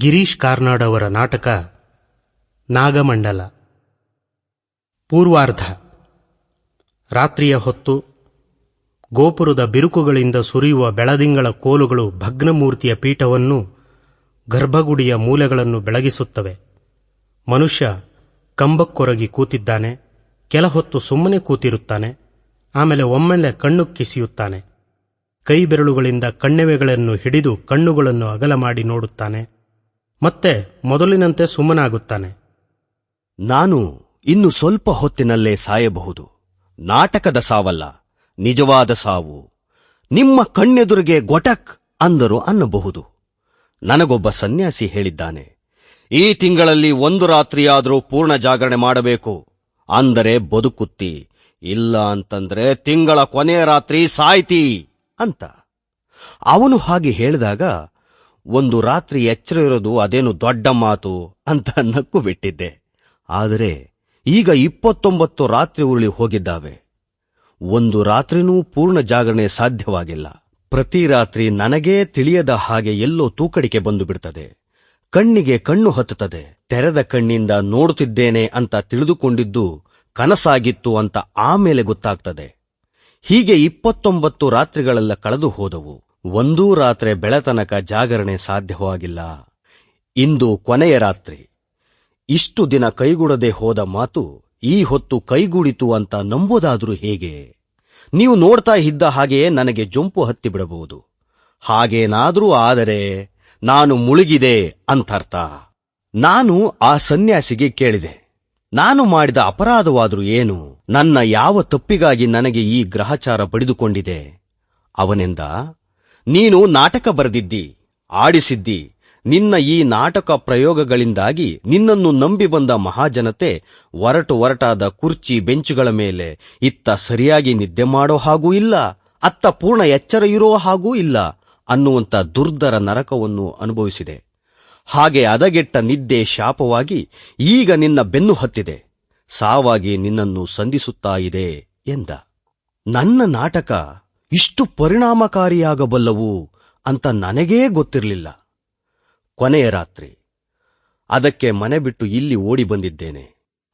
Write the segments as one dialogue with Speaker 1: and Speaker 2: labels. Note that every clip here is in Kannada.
Speaker 1: ಗಿರೀಶ್ ಕಾರ್ನಾಡ್ ಅವರ ನಾಟಕ, ನಾಗಮಂಡಲ. ಪೂರ್ವಾರ್ಧ. ರಾತ್ರಿಯ ಹೊತ್ತು, ಗೋಪುರದ ಬಿರುಕುಗಳಿಂದ ಸುರಿಯುವ ಬೆಳದಿಂಗಳ ಕೋಲುಗಳು ಭಗ್ನಮೂರ್ತಿಯ ಪೀಠವನ್ನು ಗರ್ಭಗುಡಿಯ ಮೂಲೆಗಳನ್ನು ಬೆಳಗಿಸುತ್ತವೆ. ಮನುಷ್ಯ ಕಂಬಕ್ಕೊರಗಿ ಕೂತಿದ್ದಾನೆ, ಕೆಲ ಹೊತ್ತು ಸುಮ್ಮನೆ ಕೂತಿರುತ್ತಾನೆ, ಆಮೇಲೆ ಒಮ್ಮೆಲೆ ಕಣ್ಣು ಕಿಸಿಯುತ್ತಾನೆ. ಕೈ ಬೆರಳುಗಳಿಂದ ಕಣ್ಣೆವೆಗಳನ್ನು ಹಿಡಿದು ಕಣ್ಣುಗಳನ್ನು ಅಗಲ ಮಾಡಿ ನೋಡುತ್ತಾನೆ. ಮತ್ತೆ ಮೊದಲಿನಂತೆ ಸುಮ್ಮನಾಗುತ್ತಾನೆ.
Speaker 2: ನಾನು ಇನ್ನು ಸ್ವಲ್ಪ ಹೊತ್ತಿನಲ್ಲೇ ಸಾಯಬಹುದು. ನಾಟಕದ ಸಾವಲ್ಲ, ನಿಜವಾದ ಸಾವು. ನಿಮ್ಮ ಕಣ್ಣೆದುರಿಗೆ ಗೊಟಕ್ ಅಂದರು ಅನ್ನಬಹುದು. ನನಗೊಬ್ಬ ಸನ್ಯಾಸಿ ಹೇಳಿದ್ದಾನೆ, ಈ ತಿಂಗಳಲ್ಲಿ ಒಂದು ರಾತ್ರಿಯಾದರೂ ಪೂರ್ಣ ಜಾಗರಣೆ ಮಾಡಬೇಕು. ಅಂದರೆ ಬದುಕುತ್ತಿ, ಇಲ್ಲ ಅಂತಂದ್ರೆ ತಿಂಗಳ ಕೊನೆಯ ರಾತ್ರಿ ಸಾಯ್ತಿ ಅಂತ. ಅವನು ಹಾಗೆ ಹೇಳಿದಾಗ ಒಂದು ರಾತ್ರಿ ಎಚ್ಚರ ಇರೋದು ಅದೇನು ದೊಡ್ಡ ಮಾತು ಅಂತ ನಕ್ಕು ಬಿಟ್ಟಿದ್ದೆ ಆದರೆ ಈಗ ಇಪ್ಪತ್ತೊಂಬತ್ತು ರಾತ್ರಿ ಉರುಳಿ ಹೋಗಿದ್ದಾವೆ. ಒಂದು ರಾತ್ರಿನೂ ಪೂರ್ಣ ಜಾಗರಣೆ ಸಾಧ್ಯವಾಗಿಲ್ಲ. ಪ್ರತಿ ರಾತ್ರಿ ನನಗೇ ತಿಳಿಯದ ಹಾಗೆ ಎಲ್ಲೋ ತೂಕಡಿಕೆ ಬಂದು ಬಿಡ್ತದೆ ಕಣ್ಣಿಗೆ ಕಣ್ಣು ಹತ್ತುತ್ತದೆ. ತೆರೆದ ಕಣ್ಣಿಂದ ನೋಡುತ್ತಿದ್ದೇನೆ ಅಂತ ತಿಳಿದುಕೊಂಡಿದ್ದು ಕನಸಾಗಿತ್ತು ಅಂತ ಆಮೇಲೆ ಗೊತ್ತಾಗ್ತದೆ. ಹೀಗೆ ಇಪ್ಪತ್ತೊಂಬತ್ತು ರಾತ್ರಿಗಳೆಲ್ಲ ಕಳೆದು ಹೋದವು. ಒಂದೂ ರಾತ್ರಿ ಬೆಳತನಕ ಜಾಗರಣೆ ಸಾಧ್ಯವಾಗಿಲ್ಲ. ಇಂದು ಕೊನೆಯ ರಾತ್ರಿ. ಇಷ್ಟು ದಿನ ಕೈಗೂಡದೆ ಹೋದ ಮಾತು ಈ ಹೊತ್ತು ಕೈಗೂಡಿತು ಅಂತ ನಂಬೋದಾದರೂ ಹೇಗೆ? ನೀವು ನೋಡ್ತಾ ಇದ್ದ ಹಾಗೆಯೇ ನನಗೆ ಜೊಂಪು ಹತ್ತಿ ಬಿಡಬಹುದು. ಹಾಗೇನಾದ್ರೂ ಆದರೆ ನಾನು ಮುಳುಗಿದೆ ಅಂತರ್ಥ. ನಾನು ಆ ಸನ್ಯಾಸಿಗೆ ಕೇಳಿದೆ. ನಾನು ಮಾಡಿದ ಅಪರಾಧವಾದರೂ ಏನು? ನನ್ನ ಯಾವ ತಪ್ಪಿಗಾಗಿ ನನಗೆ ಈ ಗ್ರಹಚಾರ ಪಡೆದುಕೊಂಡಿದೆ? ಅವನೆಂದ? ನೀನು ನಾಟಕ ಬರೆದಿದ್ದಿ, ಆಡಿಸಿದ್ದಿ. ನಿನ್ನ ಈ ನಾಟಕ ಪ್ರಯೋಗಗಳಿಂದಾಗಿ ನಿನ್ನನ್ನು ನಂಬಿ ಬಂದ ಮಹಾಜನತೆ ಒರಟು ಒರಟಾದ ಕುರ್ಚಿ ಬೆಂಚುಗಳ ಮೇಲೆ ಇತ್ತ ಸರಿಯಾಗಿ ನಿದ್ದೆ ಮಾಡೋ ಹಾಗೂ ಇಲ್ಲ, ಅತ್ತ ಪೂರ್ಣ ಎಚ್ಚರ ಇರೋ ಹಾಗೂ ಇಲ್ಲ ಅನ್ನುವಂಥ ದುರ್ದರ ನರಕವನ್ನು ಅನುಭವಿಸಿದೆ. ಹಾಗೆ ಅದಗೆಟ್ಟ ನಿದ್ದೆ ಶಾಪವಾಗಿ ಈಗ ನಿನ್ನ ಬೆನ್ನು ಹತ್ತಿದೆ. ಸಾವಾಗಿ ನಿನ್ನನ್ನು ಸಂಧಿಸುತ್ತಾ ಇದೆ ಎಂದ. ನನ್ನ ನಾಟಕ ಇಷ್ಟು ಪರಿಣಾಮಕಾರಿಯಾಗಬಲ್ಲವು ಅಂತ ನನಗೇ ಗೊತ್ತಿರಲಿಲ್ಲ. ಕೊನೆಯ ರಾತ್ರಿ, ಅದಕ್ಕೆ ಮನೆ ಬಿಟ್ಟು ಇಲ್ಲಿ ಓಡಿ ಬಂದಿದ್ದೇನೆ.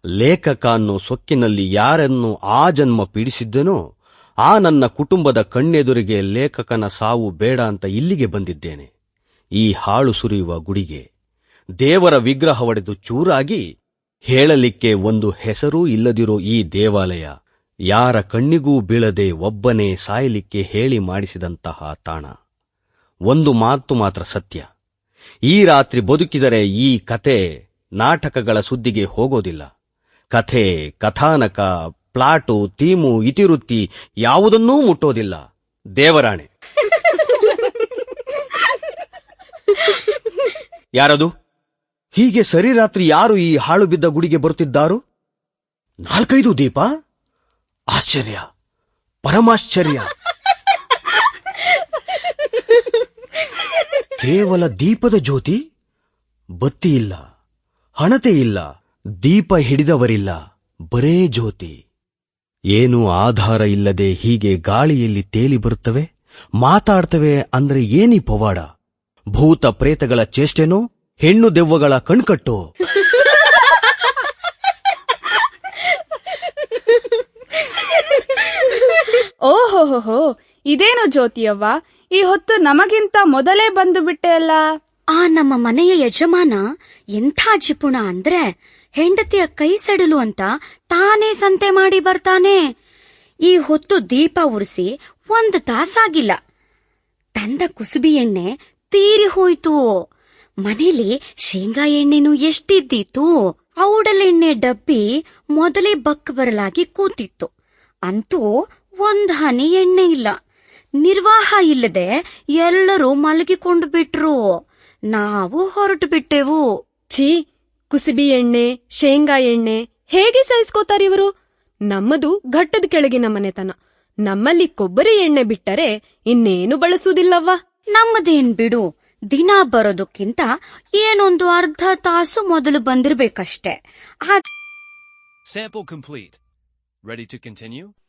Speaker 2: ಲೇಖಕ ಅನ್ನೋ ಸೊಕ್ಕಿನಲ್ಲಿ ಯಾರನ್ನು ಆ ಜನ್ಮ ಪೀಡಿಸಿದ್ದೆನೋ, ಆ ನನ್ನ ಕುಟುಂಬದ ಕಣ್ಣೆದುರಿಗೆ ಲೇಖಕನ ಸಾವು ಬೇಡ ಅಂತ ಇಲ್ಲಿಗೆ ಬಂದಿದ್ದೇನೆ. ಈ ಹಾಳು ಸುರಿಯುವ ಗುಡಿಗೆ ದೇವರ ವಿಗ್ರಹ ಒಡೆದು ಚೂರಾಗಿ ಹೇಳಲಿಕ್ಕೆ ಒಂದು ಹೆಸರೂ ಇಲ್ಲದಿರೋ ಈ ದೇವಾಲಯ ಯಾರ ಕಣ್ಣಿಗೂ ಬೀಳದೆ ಒಬ್ಬನೇ ಸಾಯಲಿಕ್ಕೆ ಹೇಳಿ ಮಾಡಿಸಿದಂತಹ ತಾಣ. ಒಂದು ಮಾತು ಮಾತ್ರ ಸತ್ಯ. ಈ ರಾತ್ರಿ ಬದುಕಿದರೆ ಈ ಕತೆ ನಾಟಕಗಳ ಸುದ್ದಿಗೆ ಹೋಗೋದಿಲ್ಲ. ಕಥೆ, ಕಥಾನಕ, ಪ್ಲಾಟು ತೀಮು ಇತಿವೃತ್ತಿ ಯಾವುದನ್ನೂ ಮುಟ್ಟೋದಿಲ್ಲ. ದೇವರಾಣೆ. ಯಾರದು? ಹೀಗೆ ಸರಿ ರಾತ್ರಿ ಯಾರು ಈ ಹಾಳು ಬಿದ್ದ ಗುಡಿಗೆ ಬರುತ್ತಿದ್ದಾರು? ನಾಲ್ಕೈದು ದೀಪ? ಆಶ್ಚರ್ಯ. ಪರಮಾಶ್ಚರ್ಯ. ಕೇವಲ ದೀಪದ ಜ್ಯೋತಿ, ಬತ್ತಿ ಇಲ್ಲ, ಹಣತೆ ಇಲ್ಲ, ದೀಪ ಹಿಡಿದವರಿಲ್ಲ, ಬರೇ ಜ್ಯೋತಿ. ಏನು ಆಧಾರ ಇಲ್ಲದೆ ಹೀಗೆ ಗಾಳಿಯಲ್ಲಿ ತೇಲಿ ಬರುತ್ತವೆ, ಮಾತಾಡ್ತವೆ ಅಂದ್ರೆ ಏನಿ ಪವಾಡ. ಭೂತ ಪ್ರೇತಗಳ ಚೇಷ್ಟೆನೋ, ಹೆಣ್ಣು ದೆವ್ವಗಳ ಕಣ್ಕಟ್ಟೋ.
Speaker 3: ಓಹೋಹೋ, ಇದೇನು ಜ್ಯೋತಿಯವ್ವ? ಈ ಹೊತ್ತು ನಮಗಿಂತ ಮೊದಲೇ ಬಂದು ಬಿಟ್ಟೆ ಅಲ್ಲ?
Speaker 4: ಆ ನಮ್ಮ ಮನೆಯ ಯಜಮಾನ ಎಂಥ ಜಿಪುಣ ಅಂದ್ರೆ ಹೆಂಡತಿಯ ಕೈ ಸೆಡಲು ಅಂತ ತಾನೇ ಸಂತೆ ಮಾಡಿ ಬರ್ತಾನೆ. ಈ ಹೊತ್ತು ದೀಪ ಉರಿಸಿ ಒಂದು ತಾಸಾಗಿಲ್ಲ. ತಂದ ಕುಸುಬಿ ಎಣ್ಣೆ ತೀರಿ ಹೋಯ್ತು. ಮನೇಲಿ ಶೇಂಗಾ ಎಣ್ಣೆನೂ ಎಷ್ಟಿದ್ದೀತು? ಔಡಲೆಣ್ಣೆ ಡಬ್ಬಿ ಮೊದಲೇ ಬಕ್ ಬರಲಾಗಿ ಕೂತಿತ್ತು. ಅಂತೂ ಒಂದ್ ಹನಿ ಎಣ್ಣೆ ಇಲ್ಲ. ನಿರ್ವಾಹ ಇಲ್ಲದೆ ಎಲ್ಲರೂ ಮಲಗಿಕೊಂಡು ಬಿಟ್ರು. ನಾವು ಹೊರಟು ಬಿಟ್ಟೆವು.
Speaker 5: ಛೀ ಕುಸಿಬಿ ಎಣ್ಣೆ ಶೇಂಗಾ ಎಣ್ಣೆ ಹೇಗೆ ಸಹಿಸ್ಕೋತಾರೆ ಇವರು? ನಮ್ಮದು ಘಟ್ಟದ ಕೆಳಗಿನ ಮನೆತನ. ನಮ್ಮಲ್ಲಿ ಕೊಬ್ಬರಿ ಎಣ್ಣೆ ಬಿಟ್ಟರೆ ಇನ್ನೇನು ಬಳಸುವುದಿಲ್ಲವ್ವ?
Speaker 4: ನಮ್ಮದೇನ್ ಬಿಡು. ದಿನ ಬರೋದಕ್ಕಿಂತ ಏನೊಂದು ಅರ್ಧ ತಾಸು ಮೊದಲು ಬಂದಿರಬೇಕಷ್ಟೇ.
Speaker 6: Sample complete. Ready to continue?